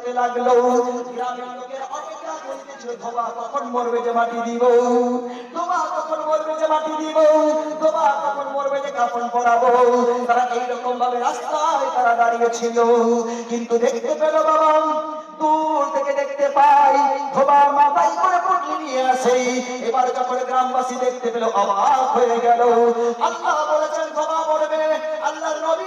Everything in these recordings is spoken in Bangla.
দিতে লাগল। গ্রামের লোকের অপেক্ষা ধোবা কখন মরবে যে মাটি দিব? ধোবা কখন মরবে যে মাটি দিব? ধোবা কখন মরবে যে কাফন পরাবো? তারা এইরকম ভাবে রাস্তায় তারা দাঁড়িয়ে ছিল কিন্তু দেখতে পেল বাবা, দূর থেকে দেখতে পাই মাথায় করে নিয়ে আসে। এবার যখন গ্রামবাসী দেখতে পেল, অবাক হয়ে গেল। আল্লাহ বলেছেন ধোবা মরবে। আল্লাহর নবী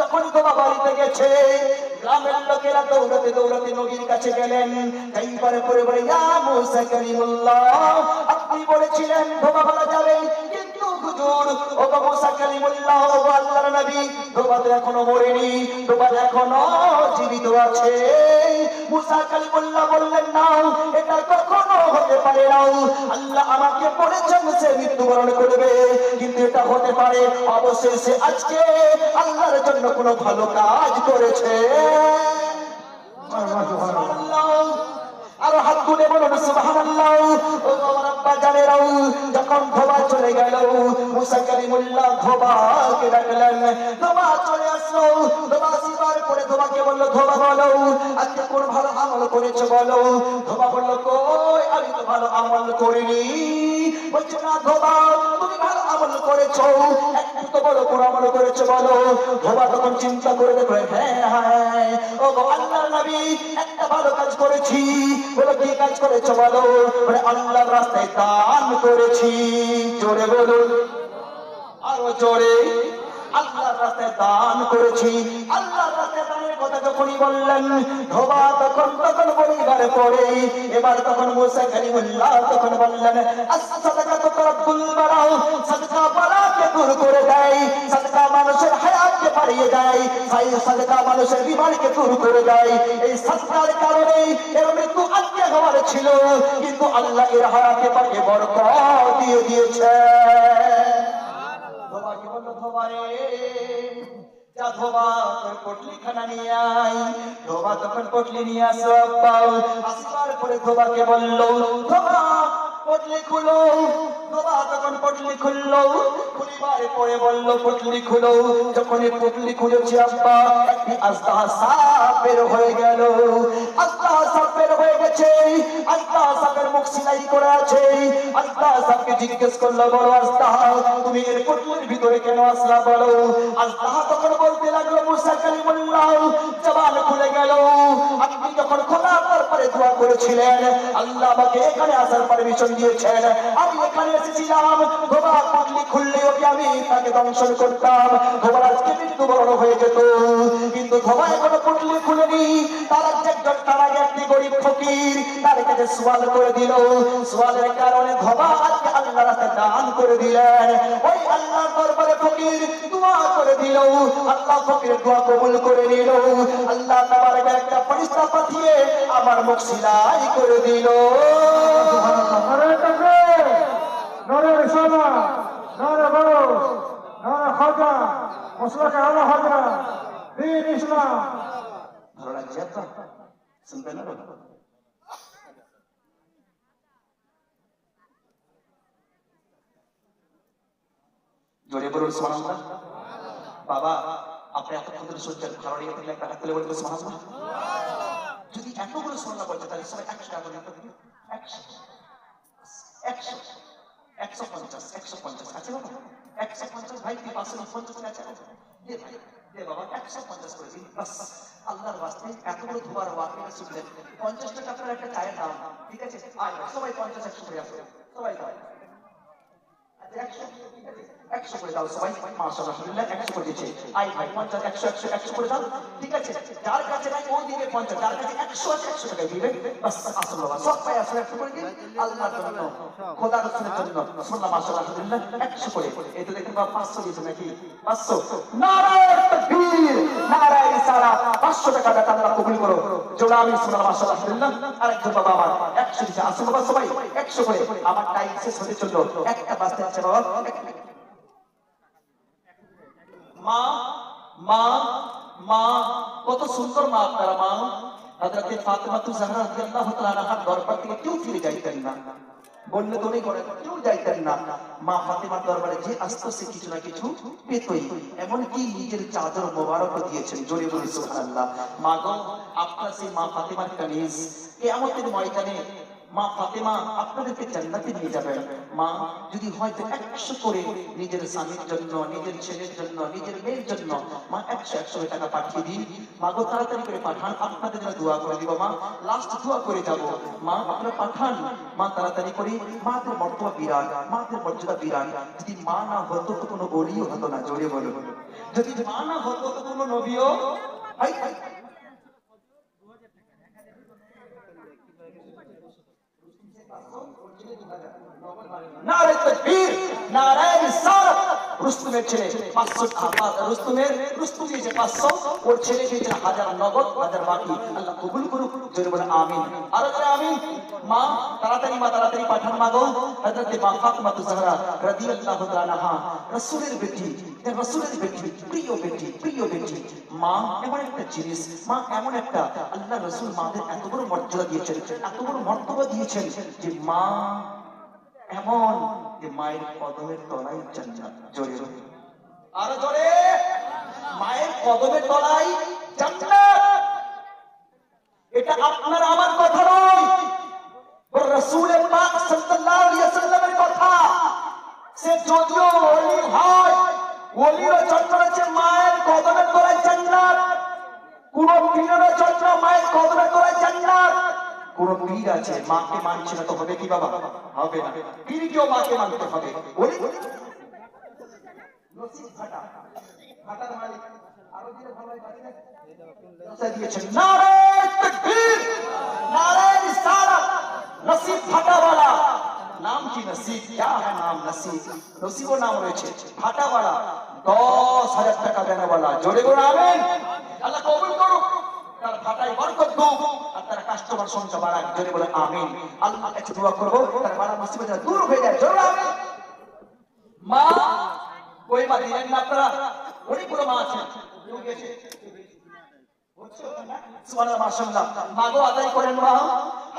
যখন তোমার বাড়িতে গেছে, গ্রামের লোকেরা দৌড়াতে দৌড়াতে নবীর কাছে গেলেন। এইবারে পরে বলে, ইয়া আপনি বলেছিলেন ধোবা বলা যাবে। এখনও মরেনি, ধোবা এখনও জীবিত আছে। মুসা কালিমুল্লাহ বললেন না এটা কখনো হতে পারে না। আল্লাহ আমাকে বলেছেন সে মৃত্যুবরণ করবে, কিন্তু এটা হতে পারে। অবশ্যই সে আজকে আল্লাহর জন্য কোনো ভালো কাজ করেছে। ধোবা বলো আজকে কোন ভালো আমল করেছ বলো? ধোবা বলল, কই, আমি তো ভালো আমল করিনি। বলছে, না ধোবা, তুমি ভালো আমল করেছ। একটু তো বলো, কোন আমল করেছ বলো? তখন চিন্তা করে দেখো হ্যাঁ হ্যাঁ ও আল্লাহর নবী, একটা ভালো কাজ করেছি। বলে, কি কাজ করেছ বলো, আল্লাহর রাস্তায় দান করেছি। জোরে বলুন। আরও জোরে। দান করেছি। আল্লাহর রাস্তায় বললেন, ধোবা তখন তখন তখন মুসা কালিমুল্লাহ দূর করে দেয়, সাদকা মানুষের হায়াতকে বাড়িয়ে দেয় মানুষের বিমারকে দূর করে দেয়। এই সাদকার কারণে এর মৃত্যু আজকে হওয়ার ছিল, কিন্তু আল্লাহ এর হায়াতে পাকে বরকত দিয়ে দিয়েছে ধোবাকে বলল ধোবারে ধোবা তখন পটলি নিয়ে আসো আব্বা আসবার পরে ধোবাকে বলল ধোবা জিজ্ঞেস করল, বলো আস্তা, তুমি এর পটলির ভিতরে কেন আসলা বলো? আস্তা তখন বলতে লাগল, মুসা কালিমুল্লাহ, জবান খুলে গেল। আপনি যখন খোলা তারপরে দোয়া করেছিলেন, আল্লাহ আমাকে এখানে আসার পারমিশন দিয়েছেন। আমি এখানে এসেছিলাম ধোবা পটলি খুললে ওকে আমি তাকে দংশন করতাম। ধোবার আজকে মৃত্যুবরণ হয়ে যেত। কিন্তু ধোবা এখনও পটলি খুলেনি। তার একজন, তার আগে একটি গরিব ফকির, তার কাছে সোয়াল করে দিল। সোয়ালের কারণে ধোবা আজকে আল্লাহ রাস্তায় দান করে দিলেন। ওই আল্লাহ দরবারে ফকির দোয়া করে দিল। আল্লাহ ফকির দোয়া কবুল করে নিল। আল্লাহ তাবারক একটা ফেরেশতা পাঠিয়ে আমার মুখ সিলাই করে দিল। নরে টাকে নরে রেশানা নরে বড় নরে খাজা মশলাকে আলা জোরে বলুন সুবহানাল্লাহ বাবা, আপনি এতক্ষণ ধরে শুনছেন, ভালো যদি এতগুলো সুবহানাল্লাহ বলছে তাহলে সবাই একশো টাকা করে একশো একশো একশো পঞ্চাশ একশো পঞ্চাশ আছে একশো পঞ্চাশ ভাই পাঁচশো পঞ্চাশ আছে? দে ভাই দে বাবা, একশো পঞ্চাশ করে দিন আল্লাহর বাস্তে এতগুলো ধোবার ওয়াকিটা শুনলেন। পঞ্চাশ টাকা আপনার একটা চায়ের দাম, ঠিক আছে? আয় সবাই পঞ্চাশ একশো করে আসবে সবাই আছে একশো মাসা একশো দিচ্ছে একশো একশো একশো একশো একশো বাস, আসল আসলে একশো মাসা একশো পাঁচশো দিয়েছে নাকি? পাঁচশো। নারায়ণ তকবীর। তকবীর নারায়ে রিসালাত 500 টাকা বেতন আল্লাহ কবুল করো। জোড়া আমি সুবহানাল্লাহ মাশাআল্লাহ আলহামদুলিল্লাহ আরেকজন বাবা আমার 100 দিছে আসুন বাবা সবাই 100 করে। আমার টাইম শেষ হতে চলল। একটা বাজতে আছে বাবা মা মা মা, কত সুন্দর মা আপনারা, মা। হযরতে ফাতেমা তু জাহরা রাদিয়াল্লাহু তাআলা আনহার দরবার থেকে কেউ ফিরে যাইতেন না। বললে তো নেই করে কেউ যাইতেন না। মা ফাতেমার দরবারে যে আসতো সে কিছু না কিছু পেতই, এমনকি নিজের চাদর মোবারক দিয়েছেন, জোরে বলে সুবহানাল্লাহ। মা গো, আপনার সেই মা ফাতেমার কানিজ কিয়ামতের ময়দানে মা ফাতেমা আপনাদেরকে জান্নাতে নিয়ে যাবেন মা, যদি হয়তো একশো করে নিজের স্বামীর জন্য, নিজের ছেলের জন্য, নিজের মেয়ের জন্য, মা একশো একশো টাকা পাঠিয়ে দিন। মা গো, তাড়াতাড়ি করে পাঠান, আপনাদের জন্য দোয়া করে দিব মা। লাস্ট দোয়া করে যাব। মা, আপনারা পাঠান। মা, তাড়াতাড়ি করে মাদের মর্তবা বিরাট, মাদের মর্যাদা বিরাট। যদি মা না হতো তো কোনো অলিও হতো না, জোরে বলো। যদি মা না হতো তো কোনো নবীও? হাই হাই। নারে তাকবীর নারে রিসালাত রুস্তমের ছেলে 500 আবাদ রুস্তমের রুস্তম দিয়েছে 500 ওর ছেলে দিয়েছে হাজার নগদ, হাজার বাকি, আল্লাহ কবুল করুক, জোরে আমিন। আর জোরে আমিন। মা, তাড়াতাড়ি মা, তাড়াতাড়ি পাঠান মা গো। হযরত মা ফাতিমা তুজহরা রাদিয়াল্লাহু তাআলা রাসূলের বেটি রাসূলের বেটি, প্রিয় বেটি প্রিয় বেটি। মা, এমন একটা জিনিস, মা, এমন একটা। আল্লাহ রাসূল মাদের এত বড় মর্যাদা দিয়েছেন, এত বড় মর্তবা দিয়েছেন যে মা এমন যে মায়ের কদমের তলাই জান্নাত আরও জোরে। মায়ের কদমের তলাই জান্নাত। এটা আপনার আমার কথা নয়। রসুল পাক সাল্লাল্লাহু আলাইহি ওয়াসাল্লামের কথা। সে যদিও ওলি হয় জন্ম হচ্ছে মায়ের কোন পীর আছে মাকে মানছে না তো হবে কি বাবা হবে না পীরকেও মাকে মানতে হবে বলি নসিব ফাটা ফাটার মালিক আরো দিলে ভালো হয় বাড়ি না? দশা দিয়েছেন নারে তাকবীর নারে রিসালাত নসিব ফাটাওয়ালা নাম কি নসিব क्या है नाम नसीब নসিবও নাম রয়েছে ফাটাওয়ালা দশ হাজার টাকা দেনেওয়ালা জোরে বলে আমিন আল্লাহ কবুল করুক তার ফাটাই বরকত দুক আর তার কাস্টমার সংখ্যা বাড়াক যদি বলে আমিন। আল্লাহ কাছে দোয়া করব তার বাড়া মুসিবত দূর হয়ে যায় জোর আমিন। মা ওই মা দিলেন না আপনারা? অনেকগুলো মা আছেন। কেউ সুবহানাল্লাহ, মাশাআল্লাহ। মা আদায় করেন মা।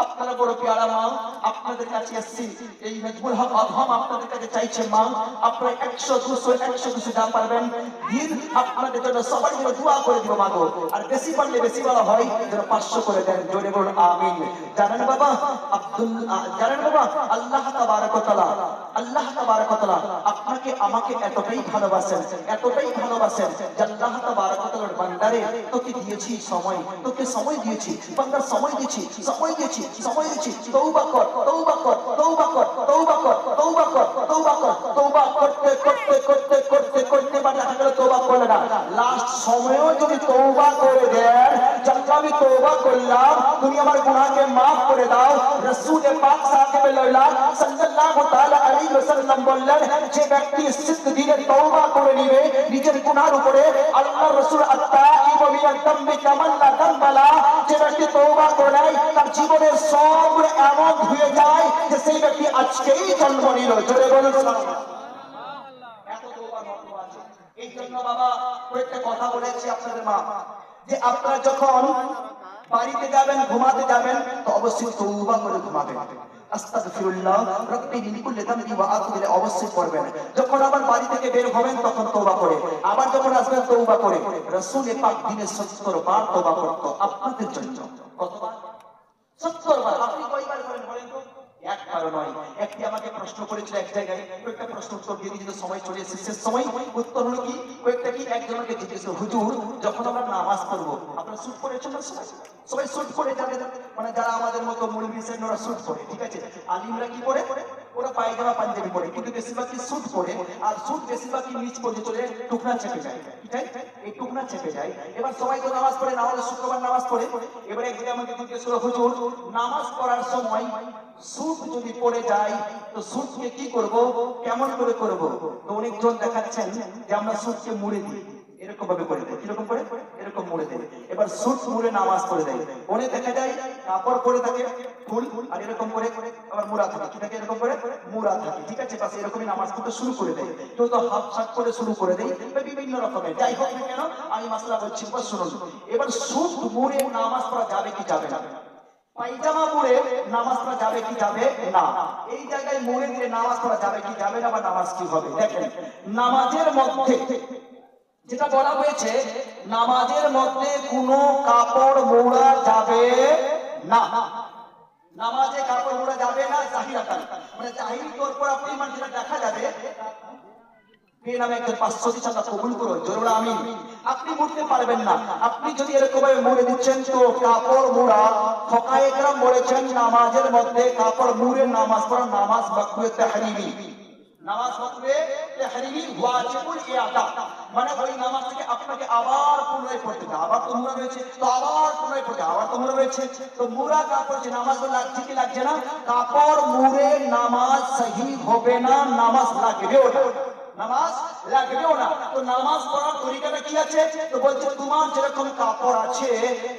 আপনারা বড় পেয়ারা মা, আপনাদের কাছে এসছি এই মেজবুল হক আহম আপনাদের কাছে চাইছে মা, আপনারা একশো দুশো একশো দুশো যা পারবেন, দিন আপনাদের জন্য সবাই জন্য দোয়া করে দিব মা গো। আর বেশি পারলে বেশি বলা হয়, যেন পাঁচশো করে দেন, জোরে বলুন, আমিন। জানেন বাবা, আব্দুল জানেন বাবা, আল্লাহ তাবারক তাআলা আল্লাহ তাবারক ওয়া তাআলা আপনাকে, আমাকে এতটাই ভালোবাসেন এতটাই ভালোবাসেন যে আল্লাহ তাবারক ওয়া বান্দারে তোকে দিয়েছি সময়, তোকে সময় দিয়েছি, বান্দার সময় দিয়েছি সময় দিয়েছি সময় দিয়েছি। তওবা কর তওবা কর তওবা কর তওবা কর তওবা কর তওবা কর, তওবা করতে করতে করতে করতে করতে বা দেখা গেল তওবা করলে না। লাস্ট সময়ও যদি তওবা করে যখন আমি তওবা করলাম। তুমি আমার গুনাহকে maaf করে দাও। রাসূল পাক সাহেব লাইলা সাল্লাল্লাহু তাআলা আলাইহি ওয়াসাল্লাম বললেন, যে ব্যক্তি সিদ্ধ দিনে তওবা করে নিবে, নিজের গুনাহের উপরে আল্লাহর রাসূল আত-তাইব মিনাল দামবি কামাল্লা দামবালা। যে ব্যক্তি তওবা করে নেয়, তার জীবনের সব এমন ধুয়ে যায় যে সেই ব্যক্তি আজকেই জন্ম নিল। জোরে বলুন, সুবহানাল্লাহ। এই জন্য বাবা, কয়েকটা কথা বলেছি আপনাদের মা। যে আপনারা যখন বাড়িতে যাবেন, ঘুমাতে যাবেন, তো অবশ্যই তৌবা করে ঘুমাবেন। অবশ্যই করবেন যখন আবার বাড়ি থেকে বের হবেন, তখন তওবা করে। আবার যখন আসবেন, তওবা করে। রাসূল পাক দিনে 70 বার তওবা করত আপনাদের জন্য। কতবার? বার আপনি কয়বার করেন বলেন তো? একবার নয়। একটি আমাকে প্রশ্ন করেছিল এক জায়গায়। প্রশ্ন উত্তর দিয়ে সময় চলে এসেছে সময়? উত্তর হলো কি? কি একজনকে জিজ্ঞেস হুজুর, যখন আমরা নামাজ পড়ব, আপনারা সুট করে চলেন সবাই সবাই সুট করে যাদের মানে যারা আমাদের মতো সেন ওরা শুট করে, ঠিক আছে? আলিমরা কি করে? ওরা পায়জামা, পাঞ্জাবি পরে, কিন্তু বেশিরভাগই শুট পরে, আর শুট বেশিরভাগই নিচ পর্যন্ত চলে টুকরা চেপে যায়। ঠিক এই টুকরা চেপে যায়। এবার সবাই তো নামাজ পড়ে না হলে শুক্রবার নামাজ পড়ে। এবারে একদিন আমাকে জিজ্ঞেস করল, হুজুর, নামাজ পড়ার সময় সুদ যদি পড়ে যায়, তো সুদকে কি করব? কেমন করে করব? তো অনেকজন দেখাচ্ছেন যে আমরা সুদকে মুড়ে দিই। এরকম ভাবে করে দেয়। কীরকম করে? এরকম মুড়ে দেয়। এবার সুট মুড়ে নামাজ পড়ে দেয়। মনে দেখা যায়, কাপড় পরে থাকে, ফুল, আর এরকম করে আবার মুড়া থাকে। কি থাকে? এরকম করে মুড়া থাকে। ঠিক আছে, বাস এরকমই নামাজ পড়তে শুরু করে দেয়। কেউ তো হাফ শাক করে শুরু করে দেয় বিভিন্ন রকমের। যাই হোক না কেন, আমি মাসলা বলছি, এবার শুনুন। এবার সুট মুড়ে নামাজ পড়া যাবে কি যাবে না? পায়জামা মুড়ে নামাজ পড়া যাবে কি যাবে না? এই জায়গায় মুড়ে দিয়ে নামাজ পড়া যাবে কি যাবে না, বা নামাজ কি হবে? দেখেন, নামাজের মধ্যে যেটা বলা হয়েছে, নামাজের মধ্যে কোনো কাপড় মোড়া যাবে না। নামাজে কাপড় মোড়া যাবে না জাহিরাতান মানে জাহির আপনি মানে যেটা দেখা যাবে আপনি পারবেন না। আপনি যদি এরকম দিচ্ছেন, তো কাপড় নামাজের মধ্যে কাপড় মুড়ে নামাজ পড়া নামাজ মাকরুহে তাহরিমি। নামাজ পড়বে তাহরিমি ওয়াজিবুল ইআদা মানে ওই নামাজ থেকে আপনাকে আবার পুনরায় পড়তে হবে। আবার তো মুড়া রয়েছে, তো আবার পুনরায় পড়তে আবার তো মুড়া রয়েছে। তো মুরা কাপড় যে নামাজ লাগছে কি লাগছে না? কাপড় মুড়ে নামাজ সহি হবে না, নামাজ লাগবে ওটা। নামাজ লাগবেও না। তো নামাজ পড়ার তরিকাটা কি আছে? তো বলছে, তোমার যেরকম কাপড় আছে,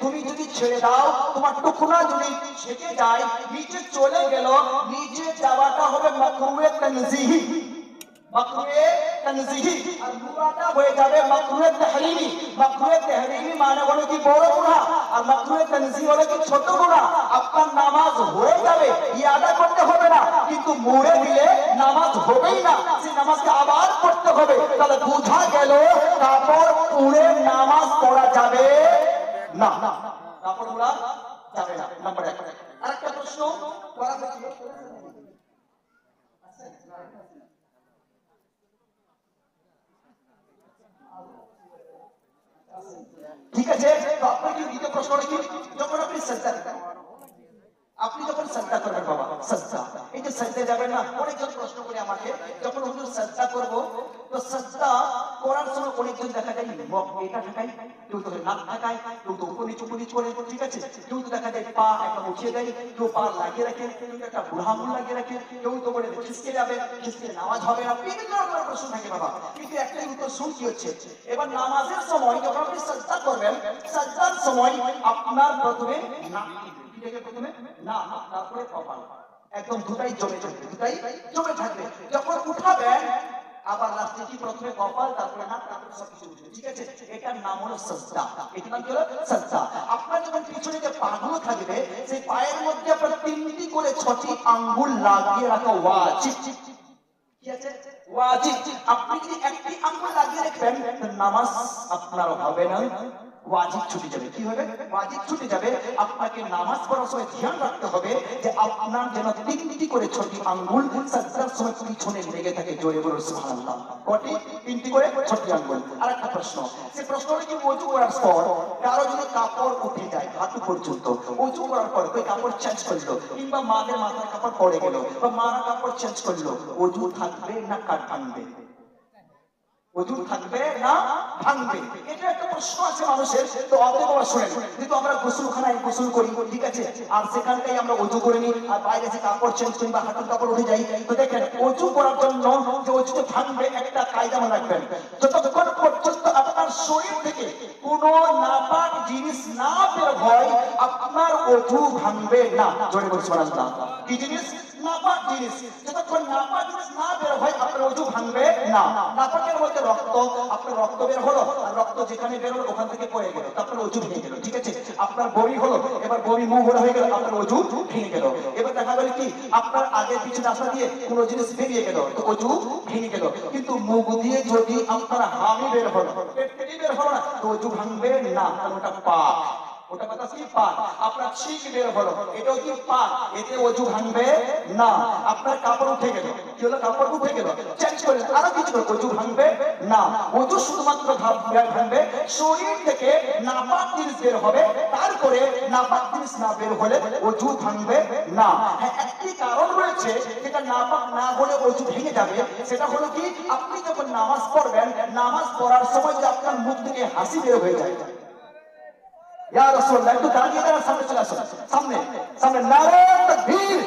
তুমি যদি ছেড়ে দাও, তোমার টুকুনা যদি ছেকে যায়, নিচে চলে গেল, নিচে যাওয়াটা হবে মাকরুয়ে তানজিহি। আর হয়ে যাবে মানে হলো কি বড় আর হলো কি ছোট আপনার নামাজ হয়ে যাবে, ইয়াদা করতে হবে না। কিন্তু মুড়ে দিলে নামাজ হবেই না। সেই নামাজকে আবার তাহলে বোঝা গেল কাপড় পুড়ে নামাজ পড়া যাবে না। প্রশ্ন ঠিক আছে কি দ্বিতীয় প্রশ্নটা কি? যখন আপনি দিবেন আপনি যখন সাজদা করবেন বাবা, সাজদা। এই যে সাজদা যাবেন না, অনেকজন প্রশ্ন করে আমাকে, যখন হুজুর সাজদা করব, তো সাজদা করার সময় অনেকজন দেখা যায় মুখ এটা ঢাকায় কেউ তো নাক ঢাকায়, কেউ তো উপর নিচু নিচু করে, ঠিক আছে? কেউ তো দেখা যায় পা একটা উঠিয়ে দেয়, কেউ পা লাগিয়ে রাখে, কেউ একটা লাগিয়ে রাখে, কেউ তো বলে খিসকে যাবে খিসকে নামাজ হবে না বিভিন্ন রকমের প্রশ্ন থাকে বাবা। কিন্তু একটাই উত্তর হচ্ছে? এবার নামাজের সময় যখন আপনি সাজদা করবেন, সাজদার সময় আপনার প্রথমে নাক প্রথমে? না তারপরে কপাল। একদম দুটাই জমে থাকবে, দুটাই জমে থাকবে। যখন আবার কি প্রথমে কপাল, তারপরে নাক তারপরে উঠবে, ঠিক আছে? এটার নাম হলো সাজদা। এটার নাম কি হলো? সাজদা। আপনার যখন পিছনে যে পাগুলো থাকবে, সেই পায়ের মধ্যে আপনার তিনটি করে ছটি আঙ্গুল লাগিয়ে রাখা ওয়াজিব। কি আছে? যদি একটি ছুটে আঙ্গুল সাজদার সময় পিছনে লেগে থাকে। জোরে বলুন, সুবহানাল্লাহ। কটি? তিনটি করে ছটি আঙ্গুল। আরেকটা প্রশ্ন। সে প্রশ্নটা কি ওযু করার পর কারও যদি কাপড় উঠে যায়? পর্যন্ত। করার পর ওই কাপড় চেঞ্জ করল? কিংবা মাদের মাথার কাপড় পড়ে গেল, বা মারা কাপড় চেঞ্জ করল? ওযু থাকবে না কাট ভাঙবে। ওযু থাকবে না ভাঙবে। এটা একটা প্রশ্ন আছে মানুষের। তো অতএব বাবা শুনেন কিন্তু আমরা গোসলখানায় গোসল করি, ঠিক আছে? আর সেখানটাই আমরা ওযু করে নিই, আর বাইরে যে কাপড় চেঞ্জ করি বা হাঁটুর কাপড় উঠে যাই তো দেখেন ওযু করার জন্য যে ওযুতে ভাঙবে, একটা কায়দা মনে রাখবেন। যতক্ষণ পর্যন্ত আপনার শরীর থেকে কোনো নাপাক জিনিস না বের হয়, আপনার ওযু ভাঙবে না। জোরে বলছি কি জিনিস? আপনার বের হলো, আর রক্ত যেখানে বের হয়ে গেল, আপনার ওযু ভেঙে গেল। এবার দেখা গেল কি? আপনার আগে পিছনে আসা দিয়ে কোনো জিনিস বেরিয়ে গেল, তো ভেঙে গেল। কিন্তু মুখ দিয়ে যদি আপনার হামি বের হলো বের হলো না, তো ওযু ভাঙবে না, কারণ শরীর থেকে নাপাক জিনিস বের হবে। তারপরে নাপাক জিনিস না বের হলে ওযু ভাঙবে না। হ্যাঁ একটি কারণ রয়েছে যেটা নাপাক না হলে অজু ভেঙে যাবে। সেটা হলো কি? আপনি যখন নামাজ পড়বেন, নামাজ পড়ার সময় যে আপনার মুখ থেকে হাসি বের হয়ে যায়। ইয়া রাসূলুল্লাহ একটু দাঁড়িয়ে দাঁড়ান সামনে চলে আসুন সামনে সামনে নারায়ে তাকবীর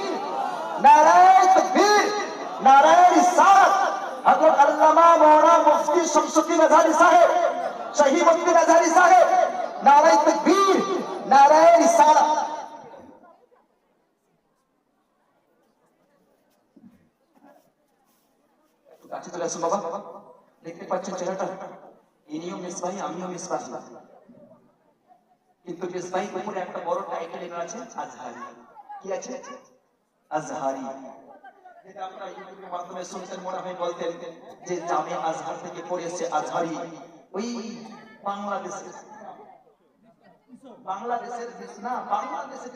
নারায়ে তাকবীর নারায়ে রিসালাত হযরত আল্লামা মাওলানা মুফতি শামসুদ্দিন আজহারি সাহেব শাহিবুদ্দিন আজহারি সাহেব নারায় তকবীর নারায় রিসালা একটু কাছে চলে আসুন বাবা দেখতে পাচ্ছেন চেহারাটা ইনিও মিসবাহি আমিও মিসবাহি কিন্তু মিসবাহি উপরে একটা বড় টাইটেল এনে আছে, আজহারি। কি আছে? আজহারি। যেটা আপনারা ইউটিউবের মাধ্যমে শুনতেন মনে হয় বলতেন যে জামে আজহার থেকে আজহারি। ওই বাংলাদেশে বাংলাদেশের বাংলাদেশে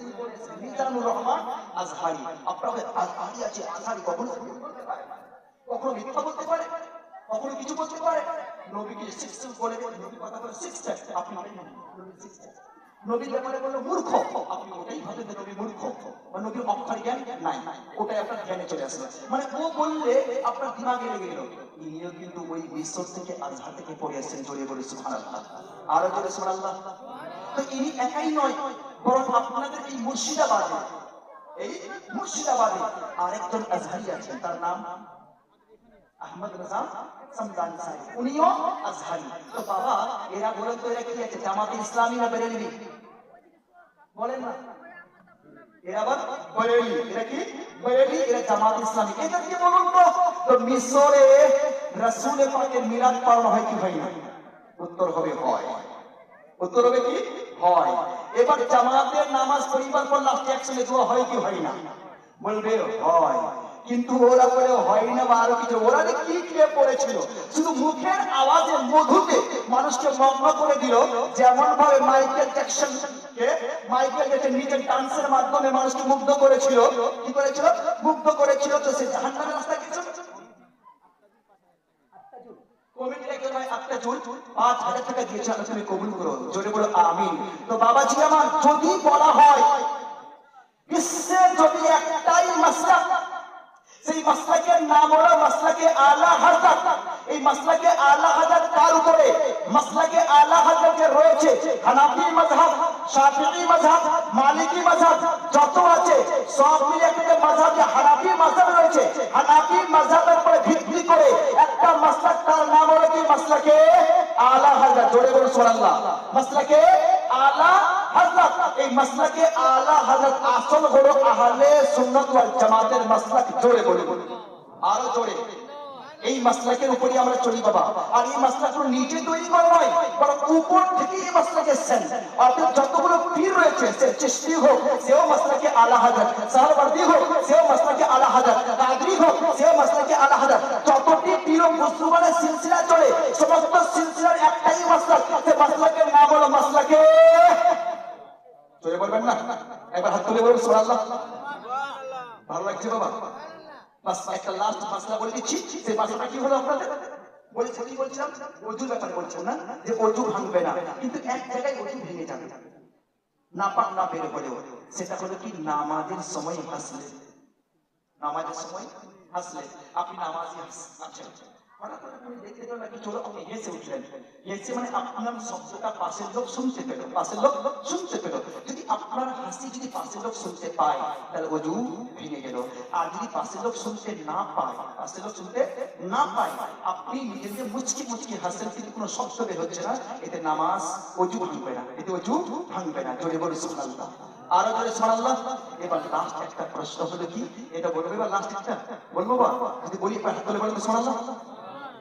মিজানুর রহমান আজহারি। আজহারি আছে, আজহারি কখনো মিথ্যা বলতে পারে কখনো কিছু বলতে পারে? নবীকে বলে নবী কথা বলে আপনি বলেন নবী ব্যাপারে বলল, মূর্খ। আপনি ওটাই ভাবেন যে নবী মূর্খ। বা নবীর অক্ষর জ্ঞান নাই। ওটাই আপনার জ্ঞানে চলে আসবে মানে ও বললে আপনার দিমাগে লেগে গেল। ইনিও কিন্তু ওই মিশর থেকে আজহার থেকে পড়ে আসছেন জড়িয়ে বলে, সুবহানাল্লাহ। আরও জোরে, সুবহানাল্লাহ। তো ইনি একাই নয়, বরং আপনাদের এই মুর্শিদাবাদে এই মুর্শিদাবাদে আরেকজন আজহারি আছেন। তার নাম আহমদ রাজা সমদানি সাহেব। উনিও আজহারি। তো বাবা, এরা বলেন তো এরা কি আছে? জামাতে ইসলামী না বেরেলভি বলেন না। উত্তর হবে হয়। উত্তর হবে কি? হয়। এবার জামাতের নামাজ পরিবার পর লাস্টে একসঙ্গে দোয়া হয় কি হয় না? বলবে হয়। কিন্তু ওরা বলে, হয় না বা আরও কিছু। ওরা যে কি খেয়ে পড়েছিল? শুধু মুখের আওয়াজে মধুতে মানুষকে মগ্ন করে দিল। যেমন ভাবে মাইকেল জ্যাকসন মাইকেল তো করো। বাবাজি আমার, যদি বলা হয়, বিশ্বে যদি একটাই মাসলা সেই মাসলাকের নাম হলো মাসলাকে আলা হাজরত এই মাসলাকে আলা হাজরত কার উপরে? মাসলাকে আলা হাজরতে রয়েছে? হানাফি মাযহাব, শাফিঈ মাযহাব, মালিকি মাযহাব, যত আছে, সব মিলে একটা মাযহাব, যে হানাফি মাযহাব রয়েছে। হানাফি মাযহাবের উপরে ভিত্তি করে একটা মাসলাক, তার নাম হলো কি? মাসলাকে আলা হাজরত জোরে বলুন সুবহানাল্লাহ। মাসলাকে আলা হযরত এই মাসলাকে আলা হযরত আসল হলো আহলে সুন্নাত ওয়াল জামাতের মাসলাক জোরে বলে আরও জোরে। এই মাসলাকের উপরই আমরা চলি বাবা। আর এই মাসলাগুলো নিজে তৈরি করা নয়, বরং উপর থেকে এই মাসলাক এসছেন। অর্থাৎ যতগুলো পীর রয়েছে, সে চিশতি হোক, সেও মাসলাকে আলা হযরত সাহরবর্দী হোক, সেও মাসলাকে আলা হযরত কাদরি হোক, সেও মাসলাকে আলা হযরত যতটি পীর মুসলমানের সিলসিলা চলে, সমস্ত সিলসিলার একটাই মাসলাক, সে মাসলাকের নাম হলো মাসলাকে চলে বলবেন না? একবার হাত তুলে বলবেন সুবহানাল্লাহ। ভালো লাগছে বাবা। বাস একটা লাস্ট মাসলা বলে দিচ্ছি। সেই মাসলাটা কি হলো আপনাদের? বলেছি কি বলছিলাম? ব্যাপারে বলছিলাম না যে অজু ভাঙবে না। কিন্তু এক জায়গায় অজু ভেঙে যাবে। না পাক না বের হলেও। সেটা হলো কি? নামাজের সময় হাসলে। নামাজের সময় হাসলে। আপনি নামাজে আছেন হঠাৎ করে আপনি দেখতে পেলেন হেসে উঠলেন। হেসে মানে আপনার শব্দটা পাশের লোক শুনতে পেল, পাশের লোক শুনতে পেল। যদি আপনার হাসি যদি পাশের লোক শুনতে পায়, তাহলে অজু ভেঙে গেল। আর যদি পাশের লোক শুনতে না পায়, পাশের লোক শুনতে না পায়, আপনি নিজেকে মুচকি মুচকি হাসেন কিন্তু কোনো শব্দ বের হচ্ছে না। এতে নামাজ অজু ভাঙবে না, এতে অজু ভাঙবে না। জোরে বলে সুবহানাল্লাহ। আরও জোরে সুবহানাল্লাহ। এবার লাস্ট একটা প্রশ্ন হলো কি? এটা বলব এবার লাস্ট একটা? বলব বা? যদি বলি হাত তুলে বলব সুবহানাল্লাহ।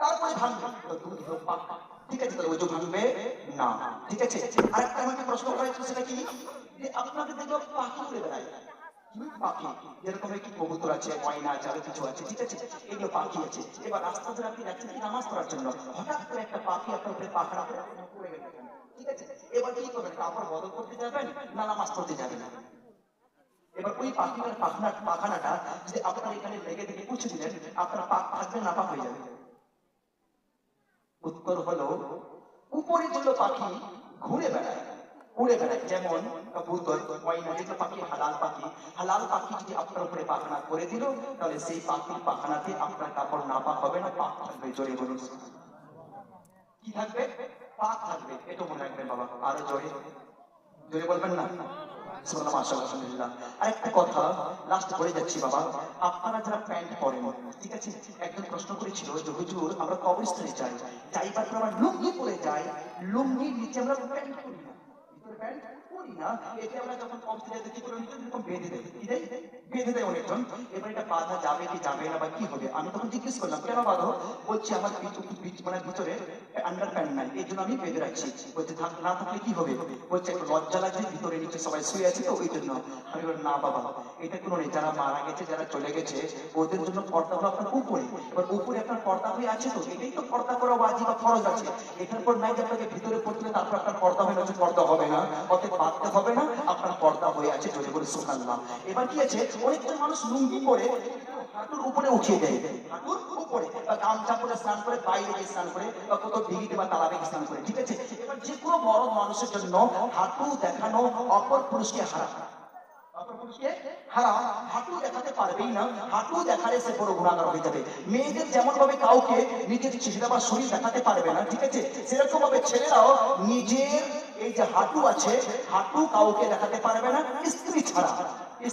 তারপরে ভাঙবে। ঠিক আছে, তাহলে অজু ভাঙবে, না। ঠিক আছে, আরেকটা আমাকে প্রশ্ন করা হয়েছিল সেটা কি? যে আপনাকে দেখল পাখি উড়ে বেড়ায়। পাখি? যেরকম একটি কবুতর আছে, ময়না আছে, আরও কিছু আছে, ঠিক আছে? এগুলো পাখি আছে। এবার রাস্তা ধরে আপনি যাচ্ছেন নামাজ পড়ার জন্য? হঠাৎ করে একটা পাখি আপনার উপরে পাখড়া করে ঠিক আছে? এবার কি করবেন? কাপড় বদল করতে যাবেন না নামাজ পড়তে যাবেন? এবার ওই পাখিটার পাখনা পাখানাটা যদি আপনার এখানে লেগে থেকে পুছে দিলেন, আপনার পাক থাকবে না পাক হয়ে যাবে। উত্তর হলো, উপরে যেগুলো পাখি ঘুরে বেড়ায়, উড়ে বেড়ায়, যেমন কবুতর, ময়না, যেগুলো পাখি, হালাল পাখি হালাল পাখি যদি আপনার উপরে পাখনা করে দিল, তাহলে সেই পাখির পাখনাতে আপনার কাপড় না পাক হবে না, পাক থাকবে, জোরে বলুন। কি থাকবে? পাক থাকবে এটা মনে রাখবেন বাবা, আরও জোরে। জোরে বলবেন না। আরেকটা কথা লাস্ট বলে যাচ্ছি বাবা, আপনারা যারা প্যান্ট পরেন, ঠিক আছে? একজন প্রশ্ন করেছিল যে, হুজুর, আমরা কবরস্থানে যাই, যাইবার পর আমরা লুঙ্গি পরে যাই, লুঙ্গির নিচে আমরা প্যান্ট করি না। প্যান্ট করি না, এতে আমরা যখন কবরস্থানে যাই কি করে এরকম বেঁধে দেয়? বেঁধে দেয় অনেকজন এবার এটা বাঁধা যাবে কি যাবে না বা কি হবে? আমি তখন জিজ্ঞেস করলাম, কেন বাঁধো? বলছি, আমার মানে ভিতরে আন্ডার প্যান্ট নাই, এই জন্য আমি বেঁধে রাখছি। বলছে না থাকলে কি হবে? বলছে, একটু লজ্জা লাগছে, ভিতরে নিচে সবাই শুয়ে আছে তো, ওই জন্য। আমি বললাম, না বাবা, এটা কোনো নেই, যারা মারা গেছে, যারা চলে গেছে, ওদের জন্য পর্দা হলো আপনার উপরে। এবার উপরে আপনার পর্দা হয়ে আছে তো, এটাই তো পর্দা করা বাজি বা ফরজ আছে। এটার পর নাই যে আপনাকে ভিতরে পড়তে তারপর আপনার পর্দা হয়ে গেছে, পর্দা হবে না। অতএব বাঁধতে হবে না, আপনার পর্দা হয়ে আছে, জোরে করে সুখাল্লাম এবার কি আছে? অনেকজন মানুষ লুঙ্গি পরে হাঁটুর উপরে উঠিয়ে দেয়। হাঁটুর উপরে বা গামছা পরে স্নান করে বাইরে গিয়ে স্নান করে বা কোথাও দিঘিতে বা তালাবে স্নান করে, ঠিক আছে? এবার যে কোনো বড় মানুষের জন্য হাঁটু দেখানো অপর পুরুষকে ভাবে কাউকে নিজের শরীর দেখাতে পারবে না, ঠিক আছে? সেরকম ভাবে ছেলেরাও নিজের এই যে হাঁটু আছে, হাঁটু কাউকে দেখাতে পারবে না, স্ত্রী ছাড়া।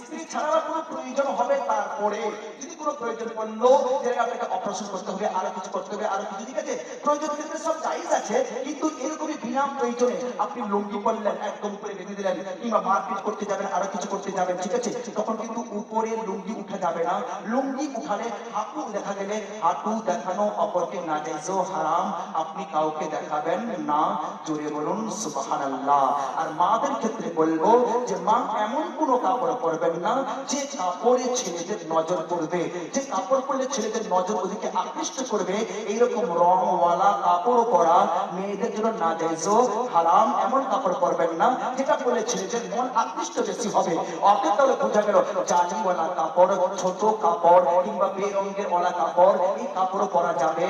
স্ত্রী ছাড়া কোনো প্রয়োজন হবে তারপরে। যদি কোনো প্রয়োজন পড়ল যে আপনাকে অপারেশন করতে হবে, আরও কিছু করতে হবে, আরও কিছু। ঠিক আছে? প্রয়োজন ক্ষেত্রে সব জায়েজ আছে, কিন্তু এরকমই বিনা প্রয়োজনে আপনি লুঙ্গি পরলেন, একদম উপরে বেঁধে দিলেন, কিংবা মারপিট করতে যাবেন, আরও কিছু করতে যাবেন, ঠিক আছে? তখন কিন্তু উপরে লুঙ্গি উঠা যাবে না। লুঙ্গি উঠালে হাঁটু দেখা গেলে, হাঁটু দেখানো অপরকে না যাইজো হারাম, আপনি কাউকে দেখাবেন না। জোরে বলুন, সুবহানাল্লাহ। আর মাদের ক্ষেত্রে বলব যে, মা এমন কোনো কাপড় পরবেন না, যে কাপড়ে ছেলেদের নজর পড়বে। যে কাপড় পরলে ছেলেদের নজর ওদিকে আকৃষ্ট করবে, এইরকম রংওয়ালা কাপড় পরা মেয়েদের জন্য না যাইজো হারাম, এমন কাপড় পরবেন না। যেটা পরলে ছেলেদের মন আকৃষ্ট বেশি হবে। অতএব তাহলে বোঝা গেল জালিওয়ালা কাপড়, ছোট কাপড়, কিংবা বেরঙ্গের ওলা কাপড়, এই কাপড় পরা যাবে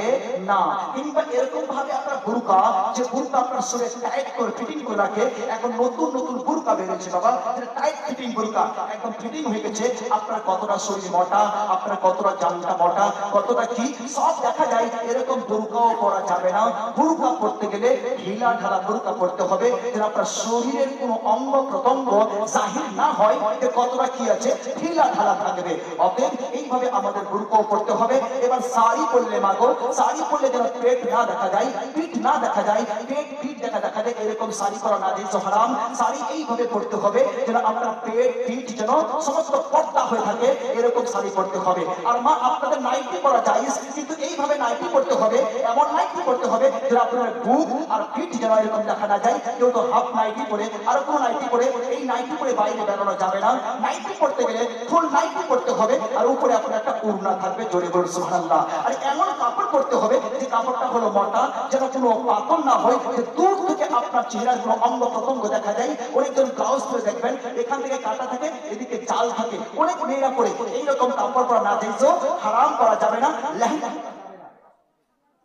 না। কিংবা এরকম ভাবে আপনার বুরকা, যে বুরকা আপনার শরীরে টাইট করে ফিটিং করে রাখে, এখন নতুন নতুন বুরকা বেরিয়েছে বাবা। টাইট ফিটিং বুরকা, একদম ফিটিং হয়ে গেছে। আপনার কতটা শরীর মোটা, আপনার কতটা জানটা মোটা, কতটা কি? সব দেখা যায়, এরকম বুরকাও পরা যাবে না। বুরকা পড়তে গেলে ঢালা বুরকা পড়তে হবে যেন আপনার শরীরের কোনো অঙ্গ প্রত্যঙ্গ জাহির না হয় যে কতটা কি আছে? ঢিলা ঢালা থাকবে। অতএব এইভাবে আমাদের বুরকাও পড়তে হবে। এবার শাড়ি পরলে মাগো, শাড়ি পরলে যেন পেট না দেখা যায়, পিঠ না দেখা যায়, পেট পিঠ দেখা দেখা যায়, এরকম শাড়ি পরা না দিয়েছে হারাম। শাড়ি এইভাবে পড়তে হবে, যেন আপনার পেট, পিঠ যেন সমস্ত পর্দা হয়ে থাকে, এরকম শাড়ি পরতে হবে। আর মা, আপনাদের নাইটি পরা যায় কিন্তু এইভাবে নাইটি পড়তে হবে, এমন নাইটি পড়তে হবে, যেন আপনার বুক আর পিঠ যেন এরকম দেখা না যায়। কেউ তো হাফ নাইটি পরে আর কোনো নাইটি পরে এই নাইটি পরে বাইরে বেরোনো যাবে না। নাইটি পড়তে গেলে ফুল নাইটি পড়তে হবে, আর উপরে আপনার একটা উড়না থাকবে, জোরে বলুন, সুবহানাল্লাহ। আর এমন কাপড় পরতে হবে, যে কাপড়টা হলো মোটা, যেন কোনো পাতন না হয়, যে দূর থেকে আপনার চেহারার কোনো অঙ্গ প্রত্যঙ্গ দেখা যায়। অনেকজন ব্লাউজ পরে দেখবেন, এখান থেকে কাটা থাকে, এদিকে জাল থাকে। অনেক মেয়েরা পরে, এইরকম কাপড় পরা না দেখছ হারাম করা যাবে না। লেহেঙ্গা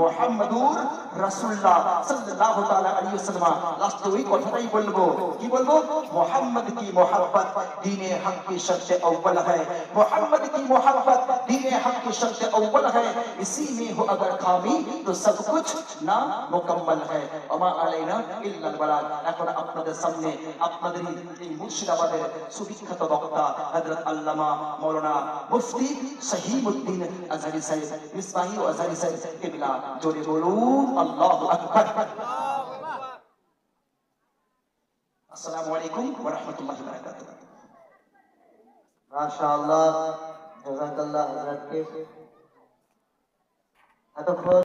মুহাম্মাদুর রাসূলুল্লাহ সাল্লাল্লাহু তাআলা আলাইহি ওয়াসাল্লাম লাস্টে ওই কথাটাই বলবো কি বলবো मोहम्मद की मोहब्बत दीन हक की शर्त अव्वल है मोहम्मद की मोहब्बत दीन हक की शर्त अव्वल है इसी में हो अगर खामी तो सब कुछ ना मुकम्मल है ওমা আলাইনা ইল্লাল বালাগ এখন আপনাদের সামনে আপনাদের এই মুর্শিদাবাদের সুবিখ্যাত বক্তা হযরত আল্লামা মাওলানা মুফতি শহীদউদ্দিন আজহারি সাহেব মিসবাহি ও আজহারি সাহেব কিবলা জোরে বলুন আল্লাহু আকবার আসসালামু আলাইকুম ওয়া রাহমাতুল্লাহি ওয়া বারাকাতুহু মাশাআল্লাহ জাযাকাল্লাহ হযরতকে এতক্ষণ